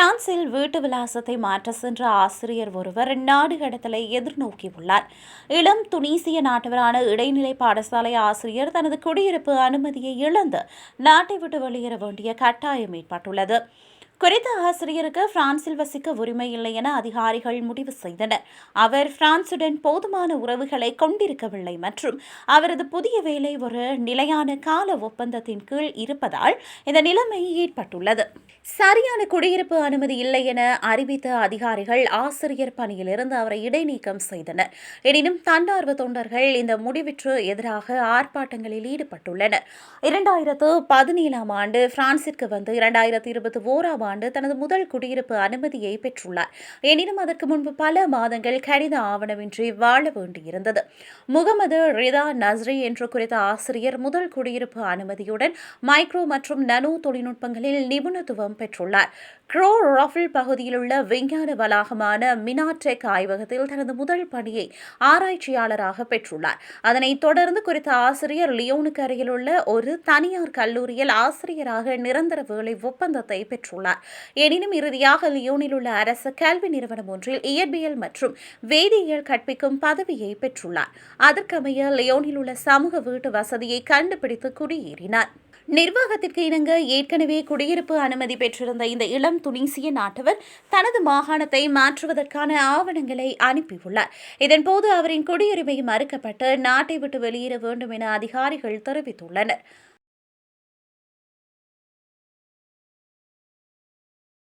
பிரான்சில் வீட்டு விலாசத்தை மாற்ற சென்ற ஆசிரியர் ஒருவர் நாடு கடத்தலை எதிர்நோக்கியுள்ளார் இளம் துனீசிய நாட்டவரான இடைநிலை பாடசாலை ஆசிரியர் தனது குடியிருப்பு அனுமதியை இழந்து நாட்டை விட்டு வெளியேற வேண்டிய கட்டாயம் ஏற்பட்டுள்ளது. குறித்த ஆசிரியருக்கு பிரான்சில் வசிக்க உரிமை இல்லை என அதிகாரிகள் முடிவு செய்தனர். அவர் பிரான்சுடன் போதுமான உறவுகளை கொண்டிருக்கவில்லை மற்றும் அவரது புதிய வேலை ஒரு நிலையான கால ஒப்பந்தத்தின் கீழ் இருப்பதால் இந்த நிலைமை ஏற்பட்டுள்ளது. சரியான குடியிருப்பு அனுமதி இல்லை என அறிவித்த அதிகாரிகள் ஆசிரியர் பணியிலிருந்து அவரை இடைநீக்கம் செய்தனர். எனினும் தன்னார்வ தொண்டர்கள் இந்த முடிவிற்கு எதிராக ஆர்ப்பாட்டங்களில் ஈடுபட்டுள்ளனர். இரண்டாயிரத்து பதினேழாம் ஆண்டு பிரான்சிற்கு வந்து இரண்டாயிரத்து இருபத்தி ஓராம் ஆண்டு தனது முதல் குடியிருப்பு அனுமதியை பெற்றுள்ளார். எனினும் அதற்கு முன்பு பல மாதங்கள் கடித ஆவணமின்றி வாழ வேண்டியிருந்தது. முகமது ரிதா நஸ்ரி என்று குறித்த ஆசிரியர் முதல் குடியிருப்பு அனுமதியுடன் மைக்ரோ மற்றும் நனோ தொழில்நுட்பங்களில் நிபுணத்துவம் பெற்றுள்ளார். க்ரோ ரஃபில் பகுதியில் உள்ள விஞ்ஞான வளாகமான மினாடெக் ஆய்வகத்தில் தனது முதல் பணியை ஆராய்ச்சியாளராக பெற்றுள்ளார். அதனைத் தொடர்ந்து குறித்த ஆசிரியர் லியோனுக்கு அருகில் உள்ள ஒரு தனியார் கல்லூரியில் ஆசிரியராக நிரந்தர வேலை ஒப்பந்தத்தை பெற்றுள்ளார். எனினும் இறுதியாக லியோனில் உள்ள அரசு கல்வி நிறுவனம் ஒன்றில் இயற்பியல் மற்றும் வேதியியல் கற்பிக்கும் பதவியை பெற்றுள்ளார். அதற்கமைய லியோனில் உள்ள சமூக வீட்டு வசதியை கண்டுபிடித்து குடியேறினார். நிர்வாகத்திற்கு இணங்க ஏற்கனவே குடியிருப்பு அனுமதி பெற்றிருந்த இந்த இளம் துனிசிய நாட்டவர் தனது மாகாணத்தை மாற்றுவதற்கான ஆவணங்களை அனுப்பியுள்ளார். இதன்போது அவரின் குடியுரிமை மறுக்கப்பட்டு நாட்டை விட்டு வெளியேற வேண்டும் என அதிகாரிகள் தெரிவித்துள்ளனர்.